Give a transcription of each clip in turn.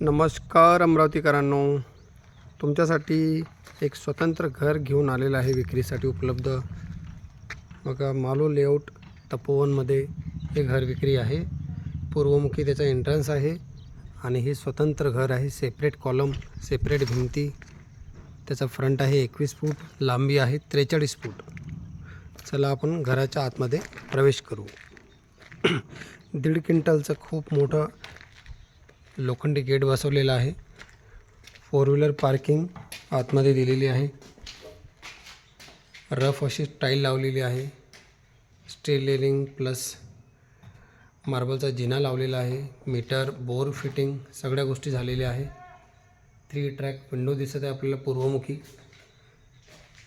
नमस्कार अमरावतीकरांनो. तुमच्यासाठी एक स्वतंत्र घर घेऊन आलेलं आहे विक्रीसाठी उपलब्ध. बघा मालो लेआउट तपोवनमध्ये हे घर विक्री आहे. पूर्वमुखी त्याचा एंट्रन्स आहे आणि हे स्वतंत्र घर आहे. सेपरेट कॉलम सेपरेट भिंती. त्याचा फ्रंट आहे एकवीस फूट लांबी आहे त्रेचाळीस फूट. चला आपण घराच्या आतमध्ये प्रवेश करू. दीड क्विंटलचं खूप मोठं लोखंडी गेट बसवलेला आहे. फोर व्हीलर पार्किंग आतमध्ये दिलेली आहे. रफ अशी टाईल लावलेली आहे. स्टील लेरिंग प्लस मार्बलचा जिना लावलेला आहे. मीटर बोर फिटिंग सगळ्या गोष्टी झालेल्या आहे. थ्री ट्रॅक विंडो दिसत आहे आपल्याला पूर्वमुखी.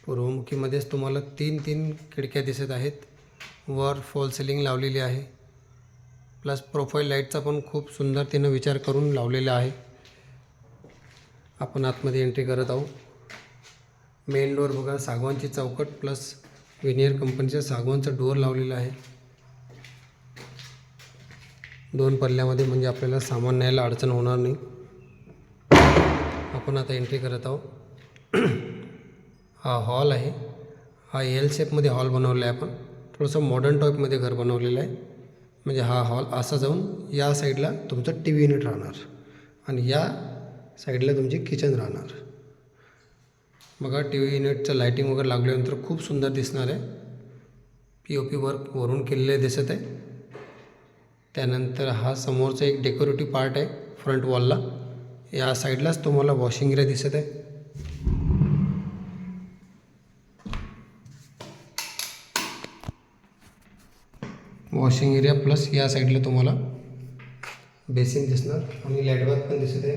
पूर्वमुखीमध्येच तुम्हाला तीन तीन खिडक्या दिसत आहेत. वर फॉल सिलिंग लावलेली आहे. प्लस प्रोफाईल लाईटचा पण खूप सुंदर तिनं विचार करून लावलेला आहे. आपण आतमध्ये एंट्री करत आहोत. मेन डोअर बघा सागवानची चौकट प्लस विनियर कंपनीचा सागवानचा डोअर लावलेला आहे. दोन पल्ल्यामध्ये म्हणजे आपल्याला सामान न्यायला अडचण होणार नाही. आपण आता एंट्री करत आहोत. हा हॉल आहे. हा एल शेपमध्ये हॉल बनवला आहे आपण. थोडंसं मॉडर्न टाईपमध्ये घर बनवलेलं आहे. म्हणजे हा हॉल असा जाऊन या साईडला तुमचं टी व्ही युनिट राहणार आणि या साईडला तुमची किचन राहणार. बघा टी व्ही युनिटचं लाईटिंग वगैरे लागल्यानंतर खूप सुंदर दिसणार आहे. पी ओ पी वर्क वरून केलेले दिसत आहे. त्यानंतर हा समोरचा एक डेकोरेटिव्ह पार्ट आहे फ्रंट वॉलला या साईडलाच तुम्हाला वॉशिंग एरिया दिसत आहे. वॉशिंग एरिया प्लस या साईडला तुम्हाला बेसिन दिसणार आणि लॅटबाथ पण दिसत आहे.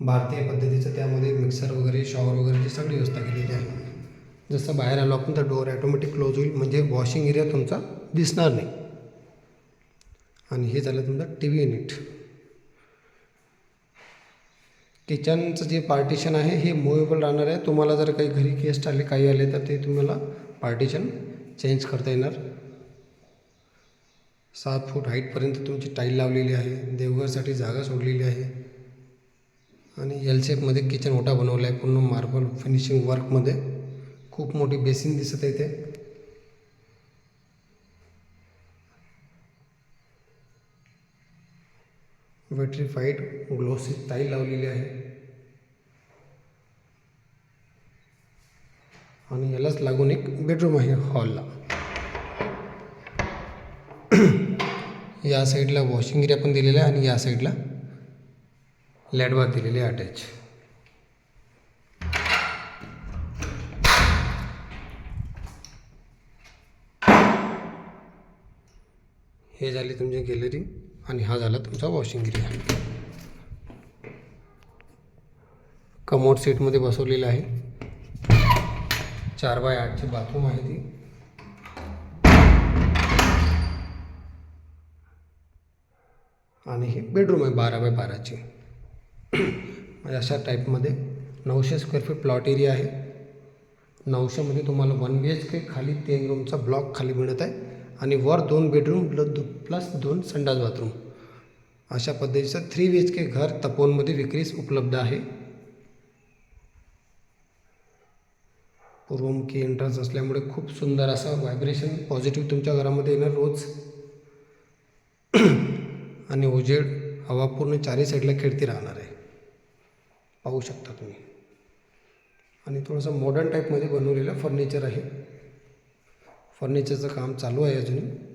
भारतीय पद्धतीचं त्यामध्ये मिक्सर वगैरे शॉवर वगैरेची सगळी व्यवस्था केलेली आहे. जसं बाहेर आलो आपण तर डोअर ॲटोमॅटिक क्लोज होईल. म्हणजे वॉशिंग एरिया तुमचा दिसणार नाही. आणि हे झालं तुमचं टी व्ही युनिट किचनचं जे पार्टिशन आहे हे मुवेबल राहणार आहे. तुम्हाला जर काही घरी गेस्ट आले काही आले तर ते तुम्हाला पार्टिशन चेंज करता येणार. सात फूट हाईटपर्यंत तुमची टाईल लावलेली आहे. देवघरसाठी जागा सोडलेली आहे. आणि एल शेपमध्ये किचन ओटा बनवला आहे. पूर्ण मार्बल फिनिशिंग वर्कमध्ये खूप मोठी बेसिन दिसत आहे इथे. वेट्रीफाईड ग्लोसी टाईल लावलेली आहे. आणि यालाच लागून एक बेडरूम आहे हॉलला या साईडला वॉशिंग एरिया पण दिलेला आहे आणि या साईडला लॅडबाथ दिलेली आहे अटॅच. हे झाली तुमची गॅलरी आणि हा झाला तुमचा वॉशिंग एरिया. कमोड सीटमध्ये बसवलेला आहे. चार बाय आठची बाथरूम आहे ती. आणि ही बेडरूम आहे बारा बाय बाराची म्हणजे अशा टाईपमध्ये नऊशे स्क्वेअर फीट प्लॉट एरिया आहे. नऊशेमध्ये तुम्हाला वन बी एच के खाली तीन रूमचा ब्लॉक खाली मिळत आहे. आणि वर दोन बेडरूम प्लस प्लस दोन संडास बाथरूम अशा पद्धतीचं थ्री बी एच के घर तपोनमध्ये विक्रीस उपलब्ध आहे. पूर्वमुखी एंट्रन्स असल्यामुळे खूप सुंदर असं व्हायब्रेशन पॉझिटिव्ह तुमच्या घरामध्ये येणार रोज. आणि उजेड हवा पूर्ण चारही साईडला खेळती राहणार आहे. पाहू शकता तुम्ही. आणि थोडंसं मॉडर्न टाईपमध्ये बनवलेलं फर्निचर आहे. फर्निचरचं काम चालू आहे अजूनही.